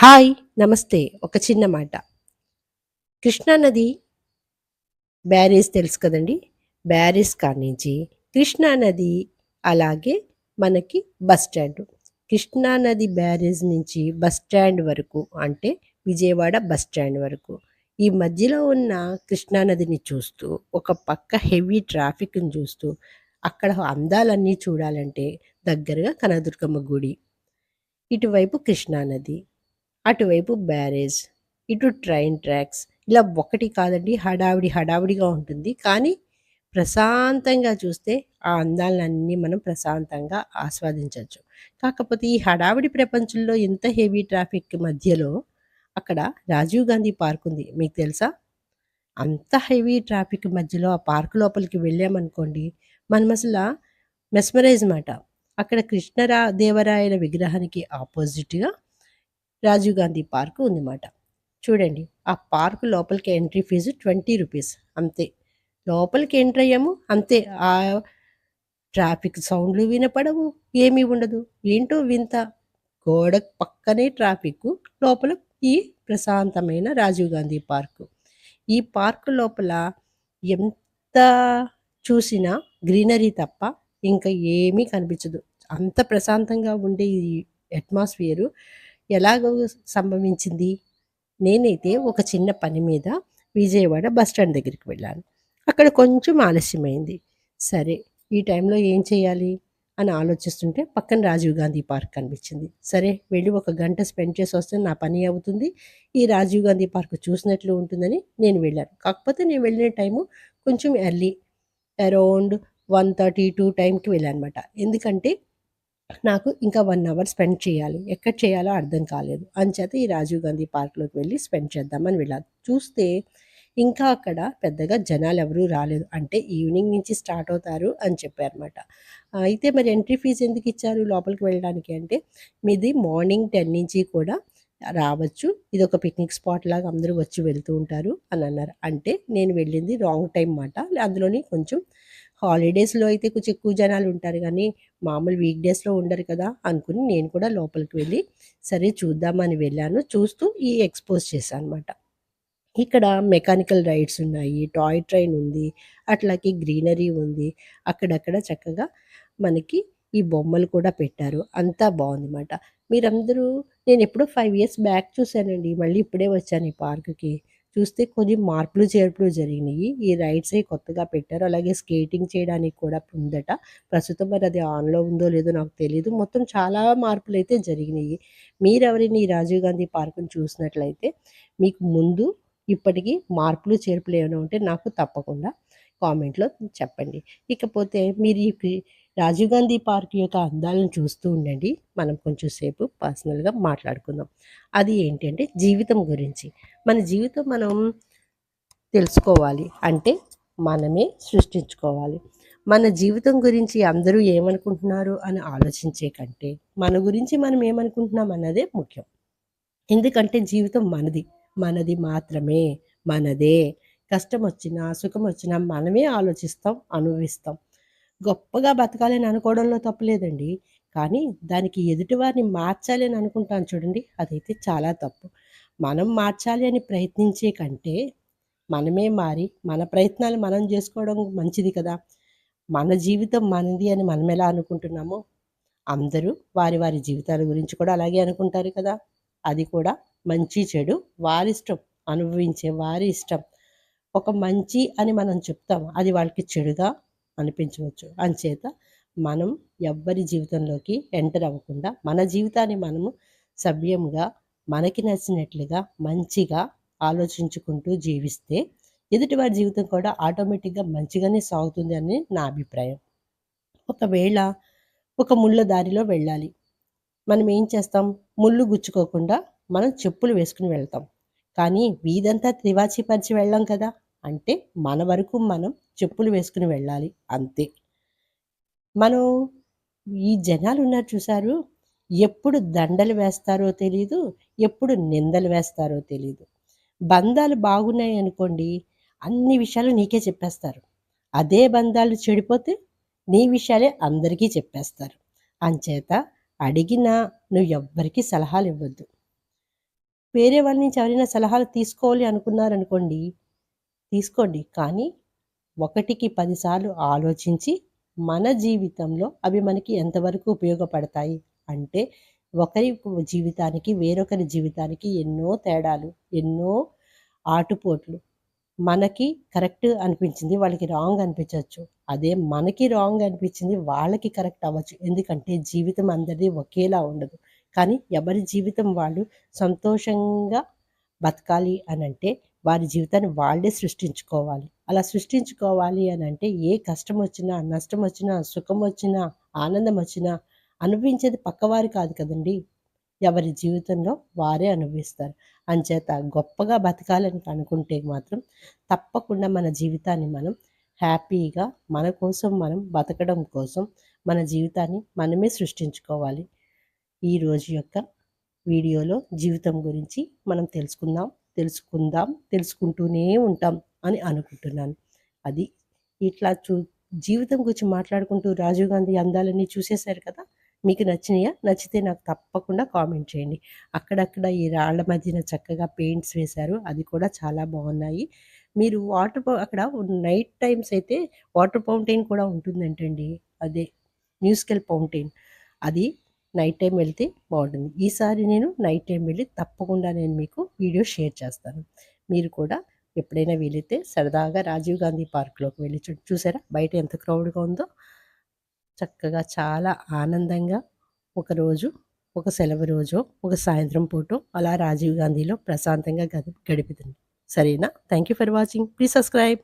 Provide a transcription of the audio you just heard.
Hi నమస్తే. ఒక చిన్న మాట. కృష్ణా నది బ్యారేజ్ తెలుసు కదండి? బ్యారేజ్ కానించి కృష్ణా నది అలాగే మనకి బస్ స్టాండ్. కృష్ణా నది బ్యారేజ్ నుంచి బస్ స్టాండ్ వరకు అంటే విజయవాడ బస్ స్టాండ్ వరకు ఈ మధ్యలో ఉన్న కృష్ణా నదిని చూస్తూ ఒక పక్క హెవీ ట్రాఫిక్ని చూస్తూ అక్కడ అందాలన్నీ చూడాలంటే దగ్గరగా కనదుర్గమ్మ గుడి ఇటువైపు కృష్ణా నది. అటువైపు బ్యారేజ్ ఇటు ట్రైన్ ట్రాక్స్ ఇలా ఒకటి కాదండి హడావిడి హడావిడిగా ఉంటుంది. కానీ ప్రశాంతంగా చూస్తే ఆ అందాలన్నీ మనం ప్రశాంతంగా ఆస్వాదించవచ్చు. కాకపోతే ఈ హడావిడి ప్రపంచంలో ఎంత హెవీ ట్రాఫిక్ మధ్యలో అక్కడ రాజీవ్ గాంధీ పార్క్ ఉంది. మీకు తెలుసా? అంత హెవీ ట్రాఫిక్ మధ్యలో ఆ పార్క్ లోపలికి వెళ్ళామనుకోండి మనం అసలు మెస్మరైజ్ మాట. అక్కడ కృష్ణరా దేవరాయల విగ్రహానికి ఆపోజిట్గా రాజీవ్ గాంధీ పార్క్ ఉందన్నమాట. చూడండి ఆ పార్క్ లోపలికి ఎంట్రీ ఫీజు ట్వంటీ రూపీస్. అంతే. లోపలికి ఎంటర్ అయ్యాము అంతే. ఆ ట్రాఫిక్ సౌండ్లు వినపడవు ఏమీ ఉండదు. ఏంటో వింత. గోడ పక్కనే ట్రాఫిక్ లోపల ఈ ప్రశాంతమైన రాజీవ్ గాంధీ పార్కు. ఈ పార్కు లోపల ఎంత చూసినా గ్రీనరీ తప్ప ఇంకా ఏమీ కనిపించదు. అంత ప్రశాంతంగా ఉండే ఈ అట్మాస్ఫియరు ఎలాగో సంభవించింది? నేనైతే ఒక చిన్న పని మీద విజయవాడ బస్ స్టాండ్ దగ్గరికి వెళ్ళాను. అక్కడ కొంచెం ఆలస్యమైంది. సరే ఈ టైంలో ఏం చేయాలి? అని ఆలోచిస్తుంటే పక్కన రాజీవ్ గాంధీ పార్క్ కనిపించింది. సరే వెళ్ళి ఒక గంట స్పెండ్ చేసి వస్తే నా పని అవుతుంది. ఈ రాజీవ్ గాంధీ పార్క్ చూసినట్లు ఉంటుందని నేను వెళ్ళాను. కాకపోతే నేను వెళ్ళిన టైము కొంచెం early around one thirty two టైంకి వెళ్ళాను అనమాట ఎందుకంటే నాకు ఇంకా వన్ అవర్ స్పెండ్ చేయాలి. ఎక్కడ చేయాలో అర్థం కాలేదు. అంచేత ఈ రాజీవ్ గాంధీ పార్క్లోకి వెళ్ళి స్పెండ్ చేద్దామని వెళ్ళాలి చూస్తే ఇంకా అక్కడ పెద్దగా జనాలు ఎవరూ రాలేదు. అంటే ఈవినింగ్ నుంచి స్టార్ట్ అవుతారు అని చెప్పారన్నమాట. అయితే మరి ఎంట్రీ ఫీజు ఎందుకు ఇచ్చారు లోపలికి వెళ్ళడానికి అంటే మీది మార్నింగ్ టెన్ నుంచి కూడా రావచ్చు. ఇది ఒక పిక్నిక్ స్పాట్ లాగా అందరూ వచ్చి వెళ్తూ ఉంటారు అని అన్నారు. అంటే నేను వెళ్ళింది రాంగ్ టైం మాట అందులోని కొంచెం హాలిడేస్లో అయితే కొంచెం ఎక్కువ జనాలు ఉంటారు కానీ మామూలు వీక్ డేస్లో ఉండరు కదా అనుకుని నేను కూడా లోపలికి వెళ్ళి సరే చూద్దామని వెళ్ళాను. చూస్తూ ఈ ఎక్స్పోజ్ చేశాను అనమాట ఇక్కడ మెకానికల్ రైడ్స్ ఉన్నాయి టాయ్ ట్రైన్ ఉంది అట్లాగే గ్రీనరీ ఉంది. అక్కడక్కడ చక్కగా మనకి ఈ బొమ్మలు కూడా పెట్టారు. అంతా బాగుందన్నమాట. మీరందరూ నేను ఎప్పుడో ఫైవ్ ఇయర్స్ బ్యాక్ చూశానండి. మళ్ళీ ఇప్పుడే వచ్చాను ఈ పార్క్కి. చూస్తే కొన్ని మార్పులు చేర్పులు జరిగినాయి. ఈ రైడ్స్ కొత్తగా పెట్టారు. అలాగే స్కేటింగ్ చేయడానికి కూడా ఉందట. ప్రస్తుతం మరి అది ఆన్లో ఉందో లేదో నాకు తెలియదు మొత్తం చాలా మార్పులు అయితే జరిగినాయి. మీరెవరైనా ఈ రాజీవ్ గాంధీ పార్కును చూసినట్లయితే మీకు ముందు ఇప్పటికీ మార్పులు చేర్పులు ఏమైనా ఉంటే నాకు తప్పకుండా కామెంట్లో చెప్పండి. ఇకపోతే మీరు ఈ రాజీవ్ గాంధీ పార్క్ యొక్క అందాలను చూస్తూ ఉండండి. మనం కొంచెం సేపు పర్సనల్గా మాట్లాడుకుందాం. అది ఏంటంటే జీవితం గురించి. మన జీవితం మనం తెలుసుకోవాలి. అంటే మనమే సృష్టించుకోవాలి. మన జీవితం గురించి అందరూ ఏమనుకుంటున్నారు అని ఆలోచించే కంటే మన గురించి మనం ఏమనుకుంటున్నాం అన్నదే ముఖ్యం. ఎందుకంటే జీవితం మనది. మనది మాత్రమే. మనదే. కష్టం వచ్చినా సుఖం వచ్చినా మనమే ఆలోచిస్తాం అనుభవిస్తాం. గొప్పగా బతకాలని అనుకోవడంలో తప్పులేదండి కానీ దానికి ఎదుటివారిని మార్చాలి అని అనుకుంటాను చూడండి. అదైతే చాలా తప్పు. మనం మార్చాలి అని ప్రయత్నించే కంటే మనమే మారి మన ప్రయత్నాలు మనం చేసుకోవడం మంచిది కదా. మన జీవితం మనది అని మనం ఎలా అనుకుంటున్నామో అందరూ వారి వారి జీవితాల గురించి కూడా అలాగే అనుకుంటారు కదా. అది కూడా మంచి చెడు వారి ఇష్టం అనుభవించే వారి ఇష్టం. ఒక మంచి అని మనం చెప్తాం. అది వాళ్ళకి చెడుగా అనిపించవచ్చు. అంచేత మనం ఎవ్వరి జీవితంలోకి ఎంటర్ అవ్వకుండా మన జీవితాన్ని మనము సభ్యంగా మనకి నచ్చినట్లుగా మంచిగా ఆలోచించుకుంటూ జీవిస్తే ఎదుటివారి జీవితం కూడా ఆటోమేటిక్గా మంచిగానే సాగుతుంది అని నా అభిప్రాయం. ఒకవేళ ఒక ముళ్ళ దారిలో వెళ్ళాలి. మనం ఏం చేస్తాం? ముళ్ళు గుచ్చుకోకుండా మనం చెప్పులు వేసుకుని వెళ్తాం. కానీ వీధంతా త్రివాచి పరిచి వెళ్ళాం కదా! అంటే మన వరకు మనం చెప్పులు వేసుకుని వెళ్ళాలి అంతే. మనం ఈ జనాలు ఉన్నారు చూసారు ఎప్పుడు దండలు వేస్తారో తెలియదు ఎప్పుడు నిందలు వేస్తారో తెలియదు బంధాలు బాగున్నాయి అనుకోండి అన్ని విషయాలు నీకే చెప్పేస్తారు. అదే బంధాలు చెడిపోతే నీ విషయాలే అందరికీ చెప్పేస్తారు. అంచేత అడిగినా నువ్వు ఎవ్వరికీ సలహాలు ఇవ్వద్దు. వేరే వాళ్ళ నుంచి ఎవరైనా సలహాలు తీసుకోవాలి అనుకున్నారనుకోండి తీసుకోండి. కానీ ఒకటికి పదిసార్లు ఆలోచించి మన జీవితంలో అవి మనకి ఎంతవరకు ఉపయోగపడతాయి? అంటే ఒకరి జీవితానికి వేరొకరి జీవితానికి ఎన్నో తేడాలు ఎన్నో ఆటుపోట్లు మనకి కరెక్ట్ అనిపించింది వాళ్ళకి రాంగ్ అనిపించవచ్చు అదే మనకి రాంగ్ అనిపించింది వాళ్ళకి కరెక్ట్ అవ్వచ్చు. ఎందుకంటే జీవితం అందరిది ఒకేలా ఉండదు. కానీ ఎవరి జీవితం వాళ్ళు సంతోషంగా బతకాలి అని అంటే వారి జీవితాన్ని వాళ్ళే సృష్టించుకోవాలి. అలా సృష్టించుకోవాలి అని అంటే ఏ కష్టం వచ్చినా నష్టం వచ్చినా సుఖం వచ్చినా ఆనందం వచ్చినా అనుభవించేది పక్కవారు కాదు కదండి. ఎవరి జీవితంలో వారే అనుభవిస్తారు. అంచేత గొప్పగా బతకాలని అనుకుంటే మాత్రం తప్పకుండా మన జీవితాన్ని మనం హ్యాపీగా మన కోసం మనం బతకడం కోసం మన జీవితాన్ని మనమే సృష్టించుకోవాలి. ఈ రోజు యొక్క వీడియోలో జీవితం గురించి మనం తెలుసుకుందాం. తెలుసుకుందాం తెలుసుకుంటూనే ఉంటాం అని అనుకుంటున్నాను. అది ఇట్లా చూ జీవితం గురించి మాట్లాడుకుంటూ రాజీవ్ గాంధీ అందాలన్నీ చూసేశారు కదా? మీకు నచ్చినాయా? నచ్చితే నాకు తప్పకుండా కామెంట్ చేయండి. అక్కడక్కడ ఈ రాళ్ళ మధ్యన చక్కగా పెయింట్స్ వేశారు. అది కూడా చాలా బాగున్నాయి. మీరు వాటర్ అక్కడ నైట్ టైమ్స్ అయితే వాటర్ ఫౌంటైన్ కూడా ఉంటుందంటండి. అదే మ్యూజికల్ ఫౌంటైన్. అది నైట్ టైం వెళ్తే బాగుంటుంది. ఈసారి నేను నైట్ టైం వెళ్ళి తప్పకుండా నేను మీకు వీడియో షేర్ చేస్తాను. మీరు కూడా ఎప్పుడైనా వీలైతే సరదాగా రాజీవ్ గాంధీ పార్క్లోకి వెళ్ళి చూ చూసారా? బయట ఎంత క్రౌడ్గా ఉందో. చక్కగా చాలా ఆనందంగా ఒకరోజు ఒక సెలవు రోజు ఒక సాయంత్రం పూట అలా రాజీవ్ గాంధీలో ప్రశాంతంగా గడిపితుంది. సరేనా? Thank you for watching. Please subscribe.